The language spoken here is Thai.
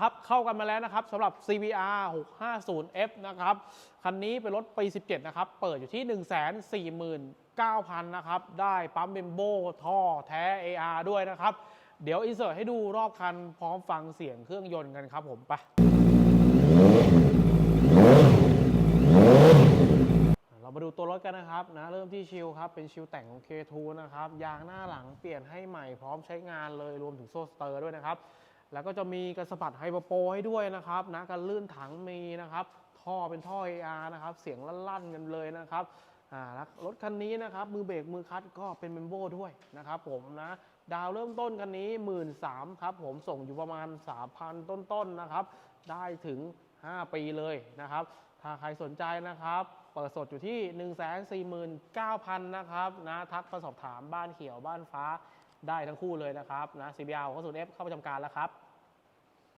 ครับเข้ากันมาแล้วนะครับสำหรับ CBR 650F นะครับคันนี้เป็นรถปี 17 นะครับ เปิดอยู่ที่ 149,000 นะครับ ได้ปั๊มเบมโบท่อแท้ AR ด้วยนะครับ เดี๋ยวอินเสิร์ตให้ดูรอบคันพร้อมฟังเสียงเครื่องยนต์กันครับผมไปเรามาดูตัวรถกันนะครับนะเริ่มที่ชิลครับ เป็นชิลแต่งของ K2 นะครับ ยางหน้าหลังเปลี่ยนให้ใหม่พร้อมใช้งานเลยรวมถึงโซ่สเตอร์ด้วยนะครับ แล้วก็จะมีกระสะบัดไฮโปรโปให้ด้วยนะครับนะการลื่นถังมีนะครับท่อเป็นท่อ AR นะครับ เสียงลั่นๆกันเลยนะครับอ่าแล้วรถคันนี้นะครับ มือเบรกมือคลัตช์ก็เป็นเมมโบด้วยนะครับผมนะดาวเริ่มต้นคันนี้ 1 3ื่นครับผมส่งอยู่ประมาณ 3,000 ต้นๆนะครับ ได้ถึง 5 ปีเลยนะครับ ถ้าใครสนใจนะครับ เปิดสดอยู่ที่ 149,000 นะครับนะทักมาสอบถามบ้านเขียวบ้านฟ้า ได้ทั้งคู่เลยนะครับนะ CBR 6 0 F เข้าประจำการแล้วครับ